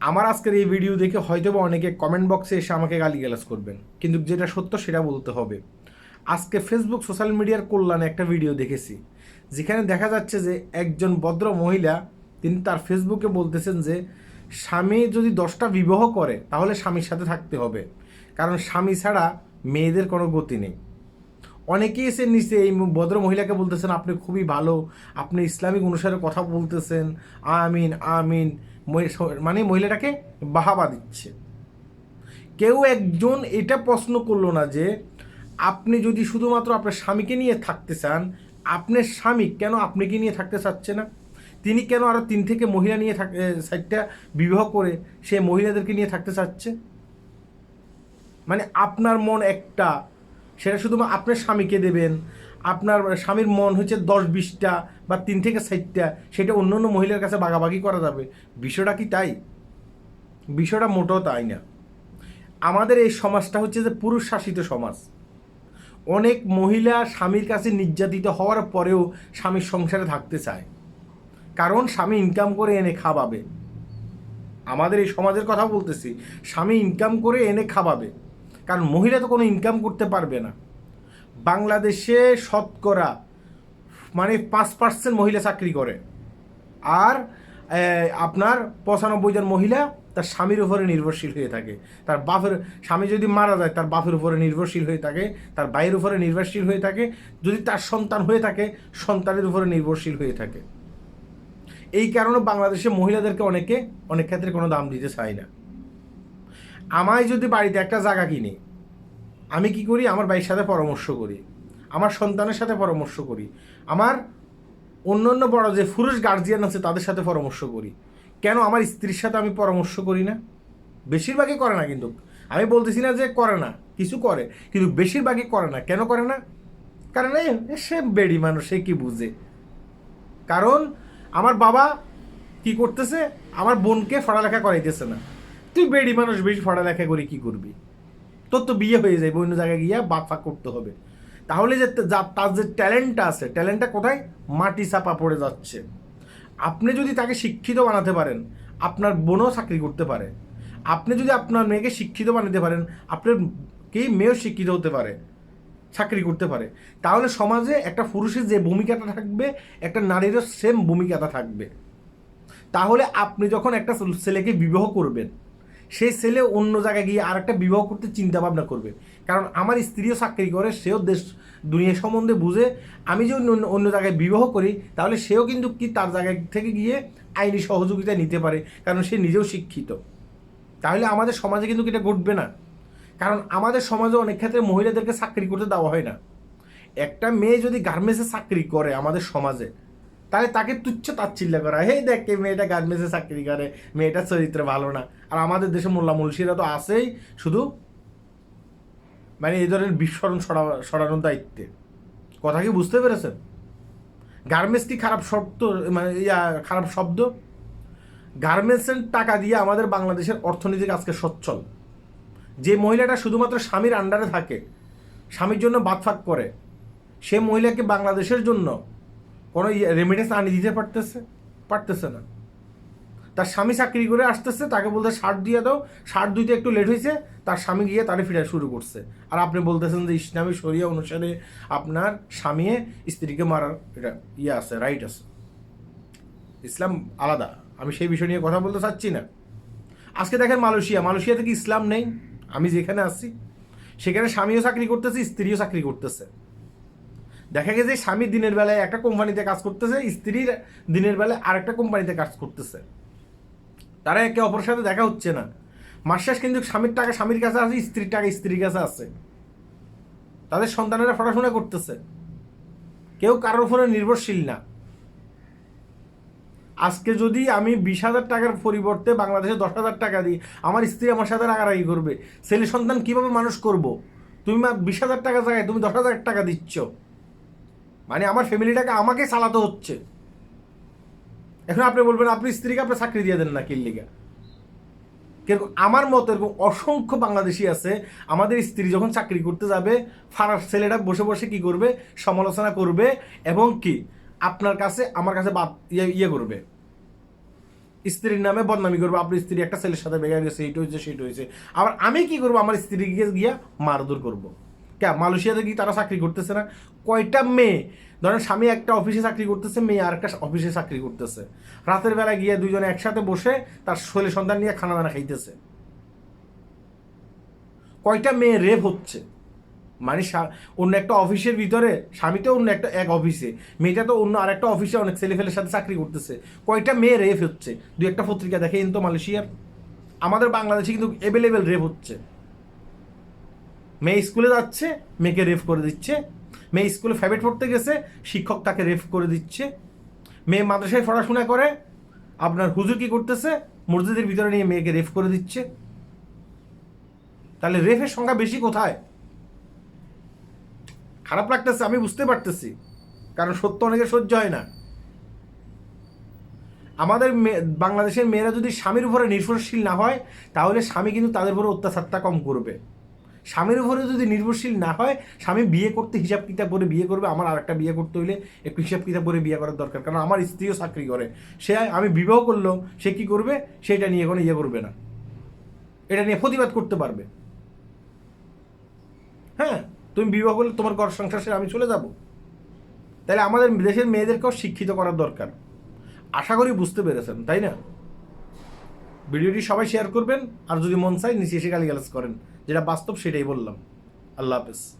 আমার আজকের এই ভিডিও দেখে হয়তো বা অনেকে কমেন্ট বক্সে এসে আমাকে গালিগালাজ করবেন। কিন্তু যেটা সত্য সেটা বলতে হবে। আজকে ফেসবুক সোশ্যাল মিডিয়ার কল্যাণে একটা ভিডিও দেখেছি। যেখানে দেখা যাচ্ছে যে একজন ভদ্র মহিলা, তিনি তার ফেসবুকে বলতেছেন যে, স্বামী যদি দশটা বিবাহ করে, তাহলে স্বামীর সাথে থাকতে হবে। কারণ স্বামী ছাড়া মেয়েদের কোনো গতি নেই। অনেকেই এসে নিচে এই ভদ্র মহিলাকে বলতেছেন, আপনি খুবই ভালো, আপনি ইসলামিক অনুসারে কথা বলতেছেন, আমিন আমিন। মানে মহিলাটাকে বাহাবা দিচ্ছে। কেউ একজন এটা প্রশ্ন করল না যে, আপনি যদি শুধুমাত্র আপনার স্বামীকে নিয়ে থাকতে চান, আপনার স্বামী কেন আপনাকে নিয়ে থাকতে চাচ্ছে না? তিনি কেন আরও তিন থেকে মহিলা নিয়ে থাক সাইডটা বিবাহ করে সে মহিলাদেরকে নিয়ে থাকতে চাচ্ছে? মানে আপনার মন একটা সেটা শুধু আপনার স্বামীকে দেবেন। আপনার স্বামীর মন হচ্ছে দশ বিশটা বা তিন থেকে ষাটটা সেটা অন্য অন্য মহিলার কাছে বাগাবাগি করা যাবে। বিষয়টা কি তাই? বিষয়টা মোটেও তাই না। আমাদের এই সমাজটা হচ্ছে যে পুরুষ শাসিত সমাজ। অনেক মহিলা স্বামীর কাছে নির্যাতিত হওয়ার পরেও স্বামীর সংসারে থাকতে চায়। কারণ স্বামী ইনকাম করে এনে খাওয়াবে। আমাদের এই সমাজের কথা বলতেছি, স্বামী ইনকাম করে এনে খাওয়াবে। কারণ মহিলা তো কোনো ইনকাম করতে পারবে না। বাংলাদেশে শতকরা মানে পাঁচ পার্সেন্ট মহিলা চাকরি করে। আর আপনার পঁচানব্বই জন মহিলা তার স্বামীর উপরে নির্ভরশীল হয়ে থাকে। তার বাপের, স্বামী যদি মারা যায়, তার বাপের উপরে নির্ভরশীল হয়ে থাকে, তার ভাইয়ের উপরে নির্ভরশীল হয়ে থাকে। যদি তার সন্তান হয়ে থাকে, সন্তানের উপরে নির্ভরশীল হয়ে থাকে। এই কারণে বাংলাদেশে মহিলাদেরকে অনেকে, অনেক ক্ষেত্রে কোনো দাম দিতে চায় না। আমায় যদি বাড়িতে একটা জায়গা কিনি, আমি কি করি? আমার ভাইয়ের সাথে পরামর্শ করি। আমার সন্তানের সাথে পরামর্শ করি। আমার অন্য অন্য বড় যে পুরুষ গার্জিয়ান আছে, তাদের সাথে পরামর্শ করি। কেন আমার স্ত্রীর সাথে আমি পরামর্শ করি না? বেশিরভাগই করে না কিন্তু। আমি বলতেছি না যে করে না, কিছু করে। কিন্তু বেশিরভাগই করে না। কেন করে না? কারণ এই সে বেড়ি মানুষ, সে কী বুঝে? কারণ আমার বাবা কি করতেছে? আমার বোনকে পড়ালেখা করাইতেছে না। তুই বেড়ি মানুষ বেশি পড়ালেখা করে কি করবি? তোর তো বিয়ে হয়ে যাবে অন্য জায়গায় গিয়ে বাদ ফাঁক করতে হবে। তাহলে যে তার যে ট্যালেন্টটা আছে, ট্যালেন্টটা কোথায়? মাটি চাপা পড়ে যাচ্ছে। আপনি যদি তাকে শিক্ষিত বানাতে পারেন, আপনার বোনও চাকরি করতে পারে। আপনি যদি আপনার মেয়েকে শিক্ষিত বানাতে পারেন, আপনার কেই মেয়েও শিক্ষিত হতে পারে, চাকরি করতে পারে। তাহলে সমাজে একটা পুরুষের যে ভূমিকাটা থাকবে, একটা নারীরও সেম ভূমিকাটা থাকবে। তাহলে আপনি যখন একটা ছেলেকে বিবাহ করবেন সেই ছেলে অন্য জায়গায় গিয়ে আর একটা বিবাহ করতে চিন্তা ভাবনা করবে। কারণ আমার স্ত্রীও চাকরি করে, সেও দেশ, দুনিয়া সম্বন্ধে বুঝে। আমি যদি অন্য অন্য জায়গায় বিবাহ করি, তাহলে সেও কিন্তু কি তার জায়গা থেকে গিয়ে আইনি সহযোগিতা নিতে পারে, কারণ সে নিজেও শিক্ষিত। তাহলে আমাদের সমাজে কিন্তু এটা ঘটবে না। কারণ আমাদের সমাজে অনেক ক্ষেত্রে মহিলাদেরকে চাকরি করতে দেওয়া হয় না। একটা মেয়ে যদি গার্মেন্টসে চাকরি করে আমাদের সমাজে তাহলে তাকে তুচ্ছ তাচ্ছিল্য করা। হেই দেখ মেয়েটা গার্মেন্টসে চাকরি করে, মেয়েটার চরিত্র ভালো না। আর আমাদের দেশে মোল্লা মুলসিরা তো আছেই, শুধু মানে এই ধরনের বিস্ফোরণ সরা, সরানোর দায়িত্বে। কথা কি বুঝতে পেরেছেন? গার্মেন্টস কি খারাপ শব্দ মানে ইয়া, খারাপ শব্দ? গার্মেন্টসের টাকা দিয়ে আমাদের বাংলাদেশের অর্থনীতি আজকে সচ্ছল। যে মহিলাটা শুধুমাত্র স্বামীর আন্ডারে থাকে, স্বামীর জন্য বাদফাক করে, সে মহিলাকে বাংলাদেশের জন্য কোনো রেমিডেন্স আনি দিতে পারতেছে পারতেছে না। তার স্বামী চাকরি করে আসতেছে, তাকে বলতে শার্ট দিয়ে দাও শার্ট দুইতে একটু লেট হয়েছে, তার স্বামী গিয়ে তারে ফিরা শুরু করছে। আর আপনি বলতেছেন যে ইসলামী শরিয়া অনুসারে আপনার স্বামী স্ত্রীকে মারার এটা ইয়ে আছে রাইট আছে। ইসলাম আলাদা। আমি সেই বিষয় নিয়ে কথা বলতে চাচ্ছি না। আজকে দেখেন মালয়েশিয়া। মালয়েশিয়াতে কি ইসলাম নেই? আমি যেখানে আছি, সেখানে স্বামীও চাকরি করতেছে, স্ত্রীও চাকরি করতেছে। দেখা গেছে স্বামী দিনের বেলায় একটা কোম্পানিতে কাজ করতেছে, স্ত্রীর দিনের বেলায় আরেকটা কোম্পানিতে কাজ করতেছে। তারা একে অপরের সাথে দেখা হচ্ছে না। মাস শেষ কিন্তু স্বামীর টাকা স্বামীর কাছে আছে, স্ত্রীর টাকা স্ত্রীর কাছে আছে। তাদের সন্তানেরা পড়াশোনা করতেছে। কেউ কারোর উপরে নির্ভরশীল না। আজকে যদি আমি বিশ হাজার টাকার পরিবর্তে বাংলাদেশে দশ হাজার টাকা দিই, আমার স্ত্রী আমার সাথে রাগারাগি করবে। ছেলে সন্তান কীভাবে মানুষ করব? তুমি বিশ হাজার টাকা জায়গায় তুমি দশ হাজার টাকা দিচ্ছ। মানে আমার ফ্যামিলিটাকে আমাকে চালাতে হচ্ছে। এখন আপনি বলবেন, আপনি স্ত্রীকে আপনি চাকরি দিয়ে দেন না কিল্লিগা কীরকম আমার মতো এরকম অসংখ্য বাংলাদেশি আছে, আমাদের স্ত্রী যখন চাকরি করতে যাবে, ফারার ছেলেটা বসে বসে কি করবে? সমালোচনা করবে এবং কি? আপনার কাছে, আমার কাছে বাদ ইয়ে ইয়ে করবে। স্ত্রীর নামে বদনামি করব আপনার স্ত্রী একটা ছেলের সাথে বেগে গেছে, এইটা হয়েছে, সেইটা হয়েছে। আবার আমি কি করব? আমার স্ত্রীকে গিয়া মারধর করব। কে, মালয়েশিয়াতে কি তারা চাকরি করতেছে না? কয়টা মেয়ে? ধরেন স্বামী একটা অফিসে চাকরি করতেছে, মেয়ে আর একটা অফিসে চাকরি করতেছে। রাতের বেলা গিয়ে দুজনে একসাথে বসে তার ছেলে সন্তান নিয়ে খানা দানা খাইতেছে। কয়টা মেয়ে রেপ হচ্ছে? মানে অন্য একটা অফিসের ভিতরে, স্বামী তো অন্য একটা, এক অফিসে। মেয়েটা তো অন্য আরেকটা অফিসে অনেক ছেলেফেলের সাথে চাকরি করতেছে। কয়টা মেয়ে রেপ হচ্ছে? দু একটা পত্রিকা দেখে তো মালয়েশিয়ার। আমাদের বাংলাদেশে কিন্তু অ্যাভেলেবেল রেপ হচ্ছে। মেয়ে স্কুলে যাচ্ছে, মেয়েকে রেফ করে দিচ্ছে। মেয়ে স্কুলে ফেভারিট পড়তে গেছে, শিক্ষক তাকে রেফ করে দিচ্ছে। মেয়ে মাদ্রাসায় পড়াশোনা করে, আপনার হুজুর কি করতেছে? মসজিদের ভিতরে নিয়ে মেয়েকে রেফ করে দিচ্ছে। তাহলে রেফের সংখ্যা বেশি কোথায়? খারাপ লাগতেছে, আমি বুঝতে পারতেছি, কারণ সত্য অনেকে সহ্য হয় না। আমাদের বাংলাদেশের মেয়েরা যদি স্বামীর উপরে নির্ভরশীল না হয়, তাহলে স্বামী কিন্তু তাদের উপরে অত্যাচারটা কম করবে। স্বামীর উপরে যদি নির্ভরশীল না হয়, স্বামী বিয়ে করতে হিসাব কিতাব করে বিয়ে করবে, আমার আরেকটা বিয়ে করতে হইলে একটু হিসাব কিতাব করে বিয়ে করার দরকার। কারণ আমার স্ত্রীও চাকরি করে। সে আমি বিবাহ করলেও সে কি করবে? সেটা নিয়ে কোনো ইয়ে করবে না। এটা নিয়ে প্রতিবাদ করতে পারবে। হ্যাঁ তুমি বিবাহ করলে তোমার ঘর সংসার ছেড়ে আমি চলে যাব। তাহলে আমাদের দেশের মেয়েদেরকেও শিক্ষিত করার দরকার। আশা করি বুঝতে পেরেছেন, তাই না? ভিডিওটি সবাই শেয়ার করবেন, আর যদি মন চায় নিচে এসে গালিগালাজ করেন। যেটা বাস্তব সেটাই বললাম। আল্লাহ হাফেজ।